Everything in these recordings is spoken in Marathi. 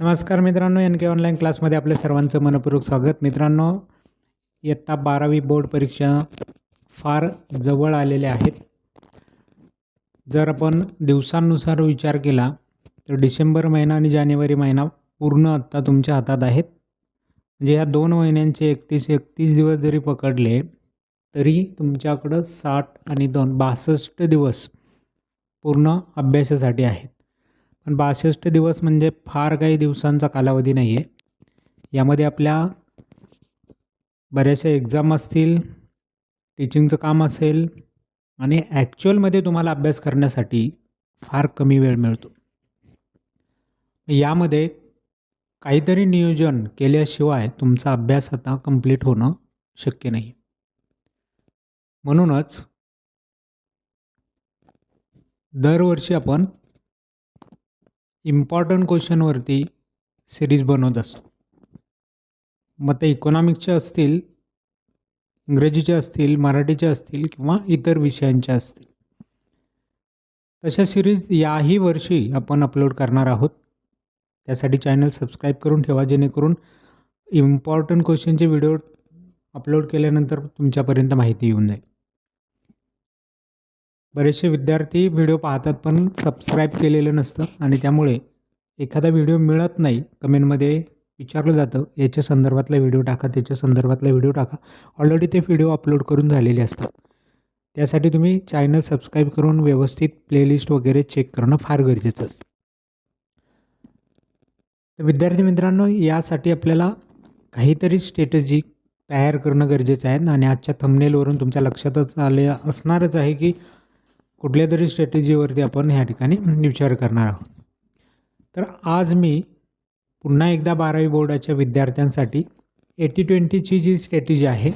नमस्कार मित्रांनो एन के ऑनलाईन क्लासमध्ये आपल्या सर्वांचं मनपूर्वक स्वागत. मित्रांनो इयत्ता बारावी बोर्ड परीक्षा फार जवळ आलेल्या आहेत. जर आपण दिवसांनुसार विचार केला तर डिसेंबर महिना आणि जानेवारी महिना पूर्ण आत्ता तुमच्या हातात आहेत. म्हणजे या दोन महिन्यांचे एकतीस एकतीस दिवस जरी पकडले तरी तुमच्याकडं साठ आणि दोन बासष्ट दिवस पूर्ण अभ्यासासाठी आहेत. पण बासष्ट दिवस म्हणजे फार काही दिवसांचा कालावधी नाही आहे यामध्ये आपल्या बऱ्याचशा एक्झाम असतील टीचिंगचं काम असेल आणि ॲक्च्युअलमध्ये तुम्हाला अभ्यास करण्यासाठी फार कमी वेळ मिळतो. यामध्ये काहीतरी नियोजन केल्याशिवाय तुमचा अभ्यास आता कंप्लीट होणं शक्य नाही. म्हणूनच दरवर्षी आपण इम्पॉर्टंट क्वेश्चनवरती सिरीज बनवत असतो. मग ते इकॉनॉमिक्सचे असतील इंग्रजीचे असतील मराठीचे असतील किंवा इतर विषयांचे असतील. तशा सिरीज याही वर्षी आपण अपलोड करणार आहोत. त्यासाठी चॅनल सबस्क्राईब करून ठेवा जेणेकरून इम्पॉर्टंट क्वेश्चनचे व्हिडिओ अपलोड केल्यानंतर तुमच्यापर्यंत माहिती येऊन जाईल. बरेचसे विद्यार्थी व्हिडिओ पाहतात पण सबस्क्राईब केलेलं नसतं आणि त्यामुळे एखादा व्हिडिओ मिळत नाही कमेंटमध्ये विचारलं जातं याच्या संदर्भातला व्हिडिओ टाका त्याच्या संदर्भातला व्हिडिओ टाका. ऑलरेडी ते व्हिडिओ अपलोड करून झालेले असतात. त्यासाठी तुम्ही चॅनल सबस्क्राईब करून व्यवस्थित प्लेलिस्ट वगैरे चेक करणं फार गरजेचं असतं. तर विद्यार्थी मित्रांनो यासाठी आपल्याला काहीतरी स्ट्रॅटेजी तयार करणं गरजेचं आहे आणि आजच्या थंबनेलवरून तुमच्या लक्षातच आले असणारच आहे की कुठल्या तरी स्ट्रॅटेजीवरती आपण ह्या ठिकाणी विचार करणार आहोत. तर आज मी पुन्हा एकदा बारावी बोर्डाच्या विद्यार्थ्यांसाठी एटी ट्वेंटीची जी स्ट्रॅटेजी आहे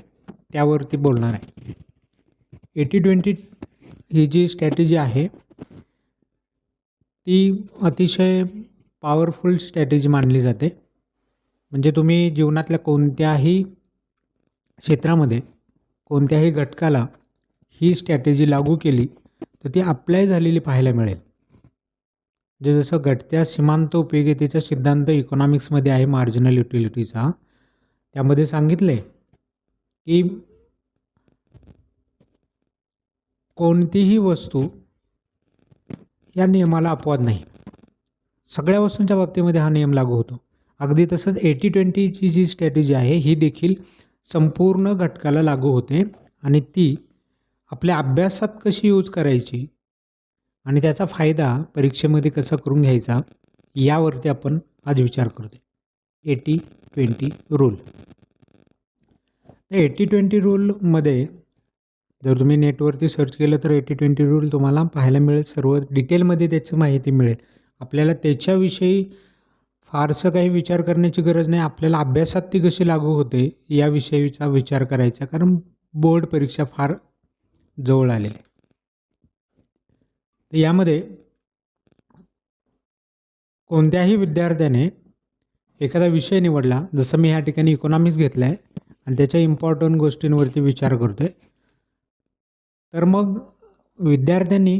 त्यावरती बोलणार आहे. एटी ट्वेंटी ही जी स्ट्रॅटेजी आहे ती अतिशय पॉवरफुल स्ट्रॅटेजी मानली जाते. म्हणजे तुम्ही जीवनातल्या कोणत्याही क्षेत्रामध्ये कोणत्याही घटकाला ही स्ट्रॅटेजी लागू केली तर ती अप्लाय झालेली पाहायला मिळेल. जे जसं घटत्या सीमांत उपयोगितेचा सिद्धांत इकॉनॉमिक्समध्ये आहे मार्जिनल युटिलिटीचा त्यामध्ये सांगितले की कोणतीही वस्तू या नियमाला अपवाद नाही. सगळ्या वस्तूंच्या बाबतीमध्ये हा नियम लागू होतो. अगदी तसंच एटी ट्वेंटीची जी स्ट्रॅटेजी आहे ही देखील संपूर्ण घटकाला लागू होते आणि ती आपल्या अभ्यासात कशी यूज करायची आणि त्याचा फायदा परीक्षेमध्ये कसा करून घ्यायचा यावरती आपण आज विचार करतो eighty twenty rule. Eighty twenty रूलमध्ये जर तुम्ही नेटवरती सर्च केलं तर एटी ट्वेंटी रूल तुम्हाला पाहायला मिळेल. सर्व डिटेलमध्ये त्याची माहिती मिळेल. आपल्याला त्याच्याविषयी फारसं काही विचार करण्याची गरज नाही. आपल्याला अभ्यासात ती कशी लागू होते याविषयीचा विचार करायचा. कारण बोर्ड परीक्षा फार जवळ आलेले. यामध्ये कोणत्याही विद्यार्थ्याने एखादा विषय निवडला जसं मी ह्या ठिकाणी इकॉनॉमिक्स घेतला आहे आणि त्याच्या इम्पॉर्टंट गोष्टींवरती विचार करतो आहे तर मग विद्यार्थ्यांनी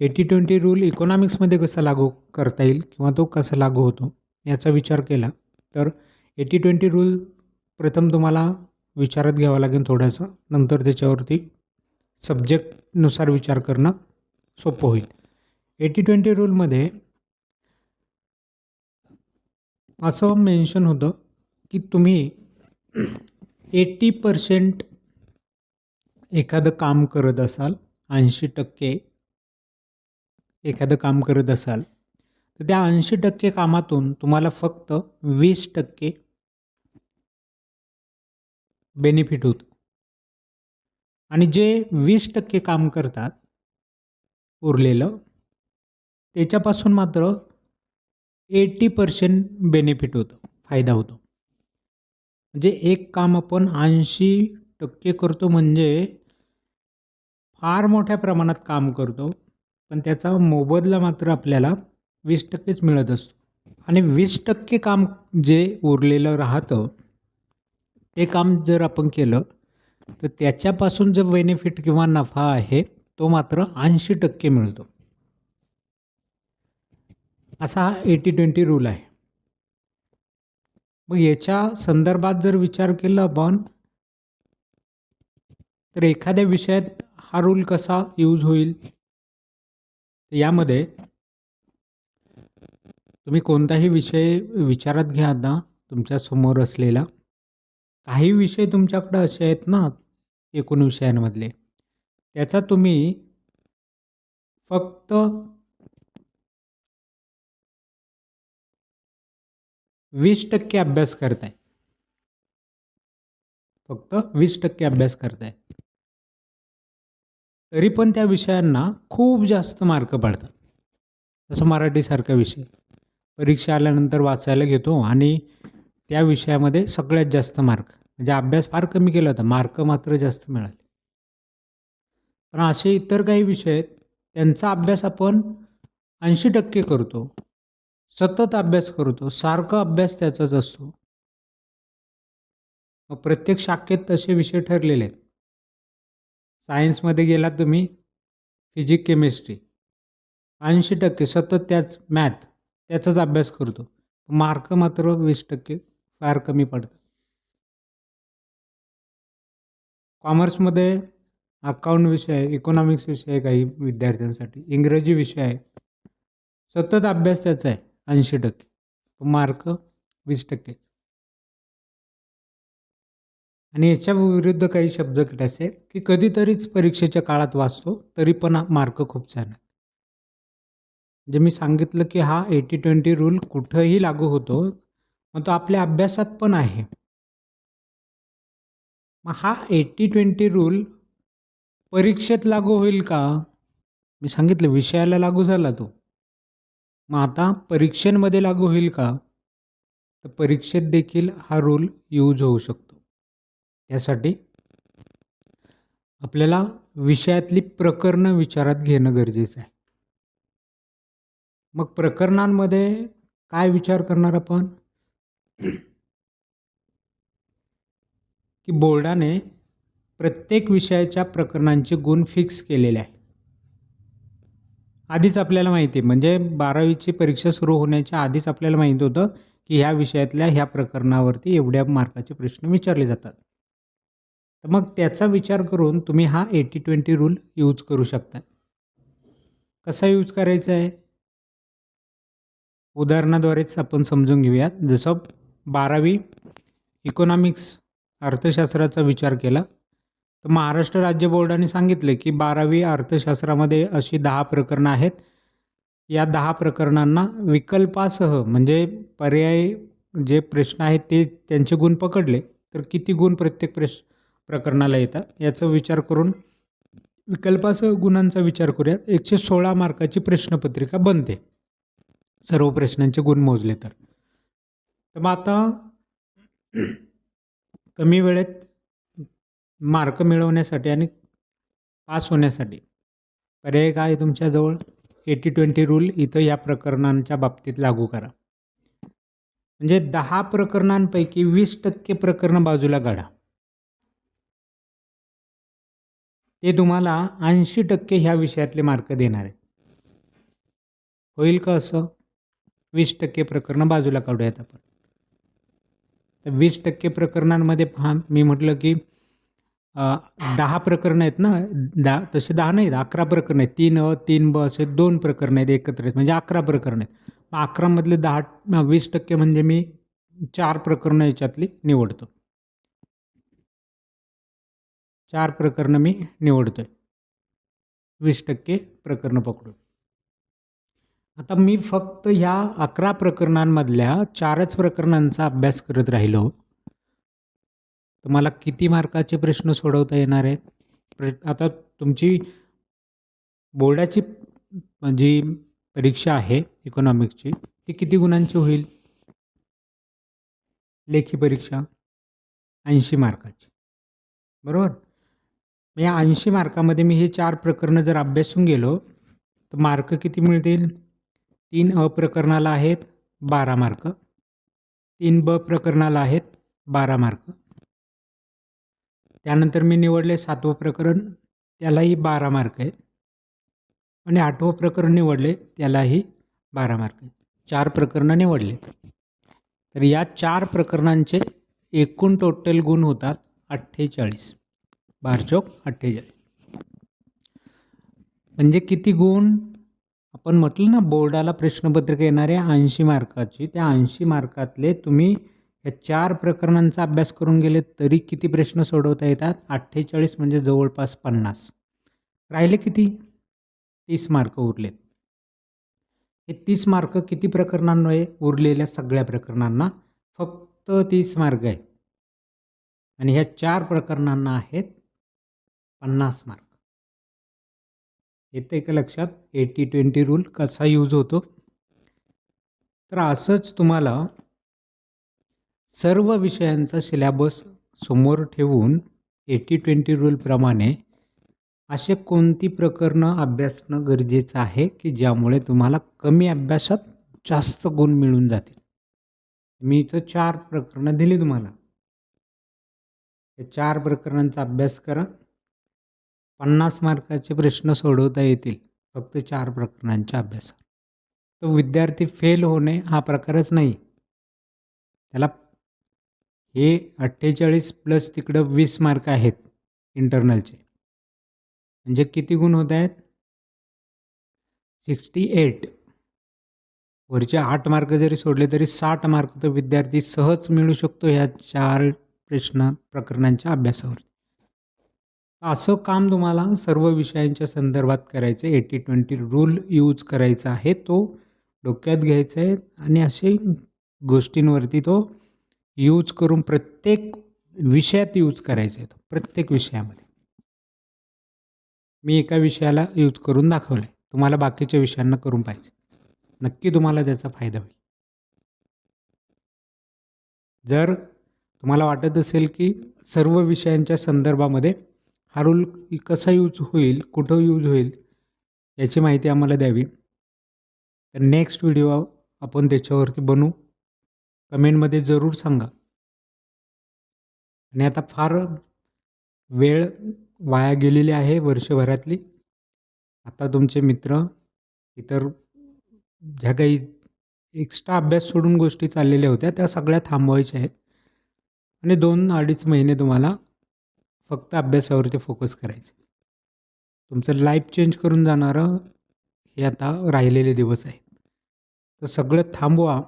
एटी ट्वेंटी रूल इकॉनॉमिक्समध्ये कसा लागू करता येईल किंवा तो कसा लागू होतो याचा विचार केला. तर एटी ट्वेंटी रूल प्रथम तुम्हाला विचारात घ्यावा लागेल थोडासा. नंतर त्याच्यावरती सब्जेक्टनुसार विचार करणं सोपं होईल. एटी ट्वेंटी रूलमध्ये असं मेन्शन होतं की तुम्ही एटी पर्सेंट एखादं काम करत असाल ऐंशी टक्के एखादं काम करत असाल तर त्या ऐंशी टक्के कामातून तुम्हाला फक्त वीस टक्के बेनिफिट होतं. आणि जे वीस टक्के काम करतात उरलेलं त्याच्यापासून मात्र एटी पर्सेंट बेनिफिट होतं फायदा होतो. म्हणजे एक काम आपण ऐंशी टक्के करतो म्हणजे फार मोठ्या प्रमाणात काम करतो पण त्याचा मोबदला मात्र आपल्याला वीस टक्केच मिळत असतो. आणि वीस टक्के काम जे उरलेलं राहतं ते काम जर आपण केलं तर त्याच्यापासून जो बेनिफिट किंवा नफा आहे तो मात्र ऐंशी टक्के मिळतो. असा हा एटी ट्वेंटी रूल आहे. मग याच्या संदर्भात जर विचार केला आपण तर एखाद्या विषयात हा रूल कसा यूज होईल? यामध्ये तुम्ही कोणताही विषय विचारात घ्या आता तुमच्यासमोर असलेला. काही विषय तुमच्याकडे असे आहेत ना एकूण विषयांमधले. त्याचा तुम्ही फक्त वीस टक्के अभ्यास करताय. फक्त वीस टक्के अभ्यास करताय. तरी पण त्या विषयांना खूप जास्त मार्क पडतात. जसं मराठीसारखा विषय. परीक्षा आल्यानंतर वाचायला घेतो आणि त्या विषयामध्ये सगळ्यात जास्त मार्क. म्हणजे अभ्यास फार कमी केला होता. मार्क मात्र जास्त मिळाले. पण असे इतर काही विषय आहेत त्यांचा अभ्यास आपण ऐंशी टक्के करतो. सतत अभ्यास करतो. सारखा अभ्यास त्याचाच असतो. मग प्रत्येक शाखेत तसे विषय ठरलेले आहेत. सायन्समध्ये गेलात तुम्ही फिजिक केमिस्ट्री. ऐंशी टक्के सतत त्याच मॅथ त्याचाच अभ्यास करतो. मार्क मात्र वीस टक्के फार कमी पडतात कॉमर्समध्ये अकाउंट विषय इकॉनॉमिक्स विषय काही विद्यार्थ्यांसाठी. इंग्रजी विषय आहे. सतत अभ्यास त्याचा आहे ऐंशी टक्के. मार्क वीस टक्के. आणि याच्या विरुद्ध काही शब्द असे आहेत की कधीतरीच परीक्षेच्या काळात वाचतो तरी पण मार्क खूप छान आहेत. जे मी सांगितलं की हा एटी ट्वेंटी रूल कुठंही लागू होतो मग तो आपल्या अभ्यासात पण आहे. मग हा एटी ट्वेंटी रूल परीक्षेत लागू होईल का? मी सांगितलं विषयाला लागू झाला तो. मग आता परीक्षेमध्ये लागू होईल का? तर परीक्षेत देखील हा रूल यूज होऊ शकतो. यासाठी आपल्याला विषयातली प्रकरणं विचारात घेणं गरजेचं आहे. मग प्रकरणांमध्ये काय विचार करणार आपण? की बोर्डाने प्रत्येक विषयाच्या प्रकरणांचे गुण फिक्स केलेले आहे. आधीच आपल्याला माहिती आहे म्हणजे बारावीची परीक्षा सुरू होण्याच्या आधीच आपल्याला माहीत होतं की ह्या विषयातल्या ह्या प्रकरणावरती एवढ्या मार्काचे प्रश्न विचारले जातात. तर मग त्याचा विचार करून तुम्ही हा एटी ट्वेंटी रूल यूज करू शकता. कसा यूज करायचा आहे? उदाहरणाद्वारेच आपण समजून घेऊयात. जसं बारावी इकॉनॉमिक्स अर्थशास्त्राचा विचार केला. तर महाराष्ट्र राज्य बोर्डाने सांगितले की बारावी अर्थशास्त्रामध्ये अशी दहा प्रकरणं आहेत. या दहा प्रकरणांना विकल्पासह म्हणजे पर्याय जे प्रश्न आहेत ते त्यांचे गुण पकडले. तर किती गुण प्रत्येक प्रश्न प्रकरणाला येतात? याचा विचार करून विकल्पासह गुणांचा विचार करूयात. एकशे सोळा मार्काची प्रश्नपत्रिका बनते. सर्व प्रश्नांचे गुण मोजले तर. तर मग आता कमी वेळेत मार्क मिळवण्यासाठी आणि पास होण्यासाठी पर्याय काय तुमच्याजवळ? एटी ट्वेंटी रूल इथं या प्रकरणांच्या बाबतीत लागू करा. म्हणजे दहा प्रकरणांपैकी वीस टक्के प्रकरणं बाजूला काढा. ते तुम्हाला ऐंशी टक्के ह्या विषयातले मार्क देणार आहेत. होईल का असं? वीस टक्के प्रकरणं बाजूला काढूयात आपण. तर वीस टक्के प्रकरणांमध्ये पहा मी म्हटलं की दहा प्रकरणं आहेत ना दहा तसे दहा नाहीत अकरा प्रकरणं आहेत. तीन अ तीन ब असे दोन प्रकरणं आहेत एकत्र आहेत म्हणजे अकरा प्रकरणं आहेत. मग अकरामधले दहा वीस टक्के म्हणजे मी चार प्रकरणं याच्यातली निवडतो. चार प्रकरणं मी निवडतो आहे वीस टक्के प्रकरणं पकडून. आता मी फक्त ह्या अकरा प्रकरणांमधल्या चारच प्रकरणांचा अभ्यास करत राहिलो. तर मला किती मार्काचे प्रश्न सोडवता येणार आहेत? प्र आता तुमची बोर्डाची जी परीक्षा आहे इकॉनॉमिक्सची ती किती गुणांची होईल? लेखी परीक्षा ऐंशी मार्काची. बरोबर? मग या ऐंशी मार्कामध्ये मी हे चार प्रकरणं जर अभ्यासून गेलो तर मार्क किती मिळतील? तीन अ प्रकरणाला आहेत बारा मार्क. तीन ब प्रकरणाला आहेत बारा मार्क. त्यानंतर मी निवडले सातवं प्रकरण त्यालाही बारा मार्क आहेत. आणि आठवं प्रकरण निवडले त्यालाही बारा मार्क आहेत. चार प्रकरणं निवडले. तर या चार प्रकरणांचे एकूण टोटल गुण होतात अठ्ठेचाळीस. बारचौक अठ्ठेचाळीस. म्हणजे किती गुण? आपण म्हटलं ना बोर्डाला प्रश्नपत्रिका येणारे ऐंशी मार्काची. त्या ऐंशी मार्कातले तुम्ही या चार प्रकरणांचा अभ्यास करून गेले तरी किती प्रश्न सोडवता येतात? अठ्ठेचाळीस म्हणजे जवळपास पन्नास. राहिले किती? तीस मार्क उरलेत. हे तीस मार्क किती प्रकरणांमुळे उरलेल्या सगळ्या प्रकरणांना? फक्त तीस मार्क आहेत. आणि ह्या चार प्रकरणांना आहेत पन्नास मार्क. येते का लक्षात? एटी ट्वेंटी रूल कसा यूज होतो? तर असंच तुम्हाला सर्व विषयांचा सिलॅबस समोर ठेवून एटी ट्वेंटी रूलप्रमाणे असे कोणती प्रकरणं अभ्यासणं गरजेचं आहे की ज्यामुळे तुम्हाला कमी अभ्यासात जास्त गुण मिळून जातील? मी इथं चार प्रकरणं दिली तुम्हाला. या चार प्रकरणांचा अभ्यास करा. पन्नास मार्काचे प्रश्न सोडवता येतील. फक्त चार प्रकरणांच्या अभ्यासात. तो विद्यार्थी फेल होणे हा प्रकारच नाही. त्याला हे अठ्ठेचाळीस प्लस तिकडं वीस मार्क आहेत इंटरनलचे म्हणजे किती गुण होत आहेत? सिक्स्टी एट वरचे आठ मार्क जरी सोडले तरी साठ मार्क तर विद्यार्थी सहज मिळू शकतो ह्या चार प्रश्न प्रकरणांच्या अभ्यासावर असं काम तुम्हाला सर्व विषयांच्या संदर्भात करायचं आहे. एटी ट्वेंटी रूल यूज करायचा आहे तो डोक्यात घ्यायचा आहे आणि असे गोष्टींवरती तो यूज करून प्रत्येक विषयात यूज करायचा आहे तो प्रत्येक विषयामध्ये. मी एका विषयाला यूज करून दाखवलं आहे तुम्हाला बाकीच्या विषयांना करून पाहिजे नक्की तुम्हाला त्याचा फायदा होईल. जर तुम्हाला वाटत असेल की सर्व विषयांच्या संदर्भामध्ये हा रूल कसा यूज होईल कुठं यूज होईल याची माहिती आम्हाला द्यावी. तर नेक्स्ट व्हिडिओ आपण त्याच्यावरती बनवू कमेंटमध्ये जरूर सांगा. आणि आता फार वेळ वाया गेलेली आहे वर्षभरातली. आता तुमचे मित्र इतर ज्या काही एक्स्ट्रा अभ्यास सोडून गोष्टी चाललेल्या होत्या त्या सगळ्या थांबवायच्या आहेत. आणि दोन अडीच महिने तुम्हाला फक्त अभ्यासावरती फोकस करायचं. तुमचं लाईफ चेंज करून जाणारं हे आता राहिलेले दिवस आहेत. तर सगळं थांबवा.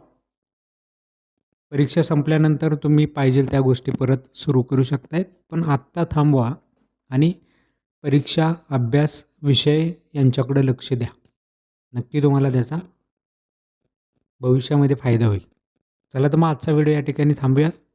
परीक्षा संपल्यानंतर तुम्ही पाहिजे त्या गोष्टी परत सुरू करू शकतायत पण आत्ता थांबवा आणि परीक्षा अभ्यास विषय यांच्याकडे लक्ष द्या. नक्की तुम्हाला त्याचा भविष्यामध्ये फायदा होईल. चला तर मग आजचा व्हिडिओ या ठिकाणी थांबूया